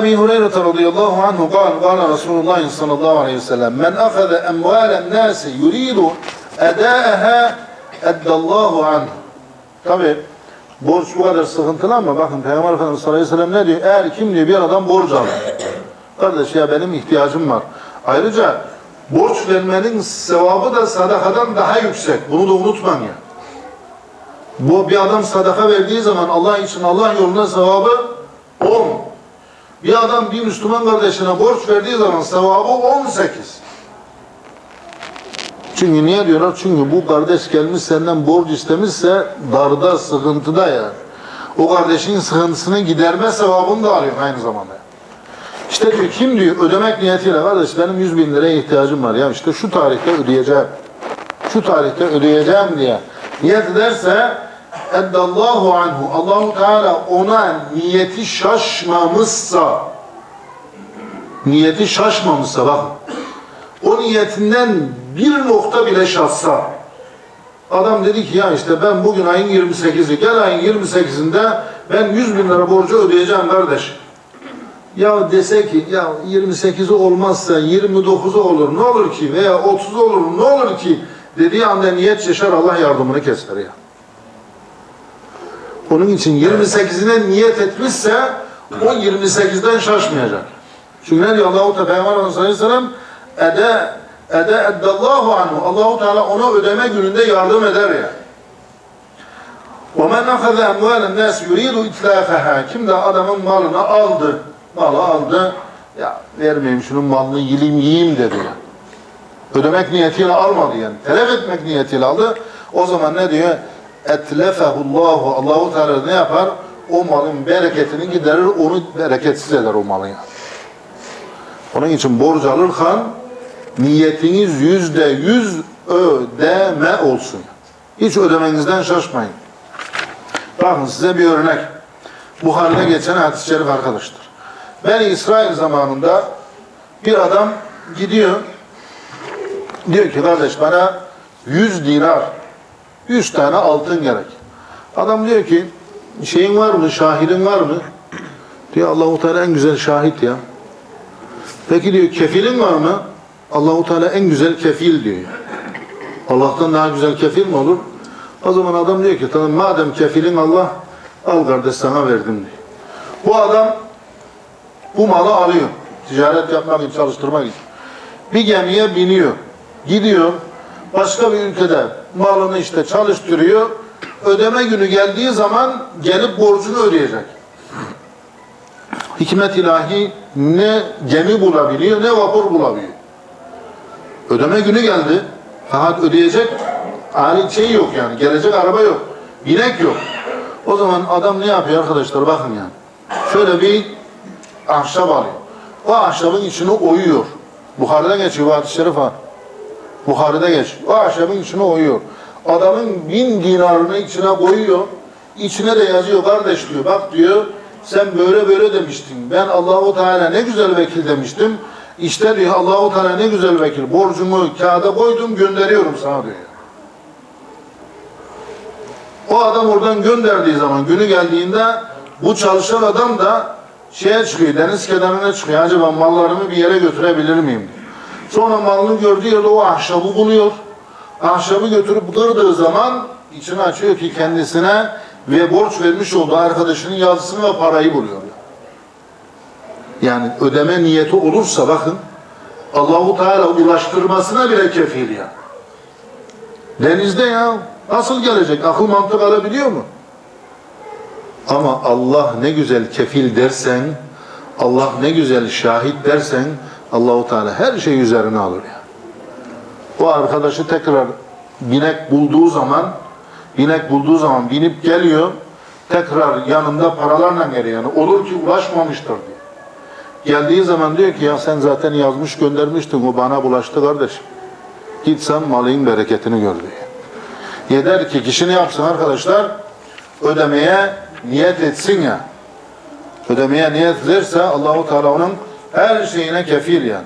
أبي هريرة رضي الله عنه قال قال رسول الله صلى الله عليه وسلم من أخذ أموال الناس يريد أداءها أدى الله عنه Tabi borç bu kadar sıkıntılı ama bakın Peygamber Efendimiz sallallahu aleyhi ve sellem ne diyor? Eğer kim diyor bir adam borç alır. Kardeş ya benim ihtiyacım var. Ayrıca borç vermenin sevabı da sadakadan daha yüksek. Bunu da unutmayın ya. Bu bir adam sadaka verdiği zaman Allah için Allah yolunda sevabı 10. bir adam bir Müslüman kardeşine borç verdiği zaman sevabı 18. Çünkü niye diyorlar? Çünkü bu kardeş gelmiş senden borç istemişse darda, sıkıntıda ya. O kardeşin sıkıntısını giderme sevabını da alıyor aynı zamanda. İşte diyor kim diyor ödemek niyetiyle kardeş benim 100 bin liraya ihtiyacım var ya işte şu tarihte ödeyeceğim. Şu tarihte ödeyeceğim diye niyet ederse eddallahu anhu. Allahu Teala ona niyeti şaşmamışsa niyeti şaşmamışsa bak. O niyetinden bir nokta bile şaşsa adam dedi ki ya işte ben bugün ayın 28'i gel ayın 28'inde ben 100 bin lira borcu ödeyeceğim kardeş. Ya dese ki ya 28'i olmazsa 29'u olur ne olur ki? Veya 30'u olur ne olur ki? Dediği anda niyet şaşar Allah yardımını keser ya. Onun için 28'ine niyet etmişse o 28'den şaşmayacak. Çünkü ne diyor Allahu Teala Peygamber Efendimiz Aleyhisselam ede ede eddallahu anhu Allahu Teala ona ödeme gününde yardım eder ya. وَمَنْ أَخَذَ أَمْوَالَ النَّاسِ يُرِيدُ اِتْلَافَهَا Kim de adamın malını aldı, malı aldı, ya vermeyeyim şunun malını yiyeyim yiyeyim dedi ya. Ödemek niyetiyle almadı yani. Telef etmek niyetiyle aldı. O zaman ne diyor? Etlefehullahu Allahu Teala ne yapar? O malın bereketini giderir, onu bereketsiz eder o malı yani. Onun için borç alırken niyetiniz yüzde yüz ödeme olsun. Hiç ödemenizden şaşmayın. Bakın size bir örnek. Buhari'de geçen hadis-i şerif arkadaşlar. Ben İsrail zamanında bir adam gidiyor diyor ki kardeş bana 100 dinar 100 tane altın gerek. Adam diyor ki şeyin var mı, şahidin var mı? Diyor Allahu Teala en güzel şahit ya. Peki diyor kefilin var mı? Allahu Teala en güzel kefil diyor. Allah'tan daha güzel kefil mi olur? O zaman adam diyor ki tamam madem kefilin Allah al kardeş sana verdim diyor. Bu adam bu malı alıyor. Ticaret yapmak için, çalıştırmak için. Bir gemiye biniyor. Gidiyor. Başka bir ülkede malını işte çalıştırıyor. Ödeme günü geldiği zaman gelip borcunu ödeyecek. Hikmet ilahi ne gemi bulabiliyor ne vapur bulabiliyor. Ödeme günü geldi. Fakat ödeyecek alet şey yok yani. Gelecek araba yok. Binek yok. O zaman adam ne yapıyor arkadaşlar bakın yani. Şöyle bir ahşap alıyor. O ahşabın içine oyuyor. Buharıda geçiyor bu hadis-i şerif var. Buharıda geçiyor. O ahşabın içine oyuyor. Adamın bin dinarını içine koyuyor. İçine de yazıyor kardeş diyor. Bak diyor sen böyle böyle demiştin. Ben Allahu Teala ne güzel vekil demiştim. İşte diyor Allahu Teala ne güzel vekil. Borcumu kağıda koydum gönderiyorum sana diyor. O adam oradan gönderdiği zaman günü geldiğinde bu çalışan adam da şeye çıkıyor, deniz kenarına çıkıyor. Acaba mallarımı bir yere götürebilir miyim? diyor. Sonra malını gördüğü yerde o ahşabı buluyor. Ahşabı götürüp kırdığı zaman içini açıyor ki kendisine ve borç vermiş olduğu arkadaşının yazısını ve parayı buluyor. Yani ödeme niyeti olursa bakın Allahu Teala ulaştırmasına bile kefil ya. Denizde ya nasıl gelecek? Akıl mantık alabiliyor mu? Ama Allah ne güzel kefil dersen, Allah ne güzel şahit dersen Allahu Teala her şeyi üzerine alır ya. O arkadaşı tekrar binek bulduğu zaman binek bulduğu zaman binip geliyor tekrar yanında paralarla geliyor. Yani olur ki ulaşmamıştır diyor. Geldiği zaman diyor ki ya sen zaten yazmış göndermiştin o bana bulaştı kardeş. Git sen malın bereketini gör diyor. Yeter ki kişi ne yapsın arkadaşlar? Ödemeye niyet etsin ya. Ödemeye niyet ederse Allahu Teala onun her şeyine kefil yani.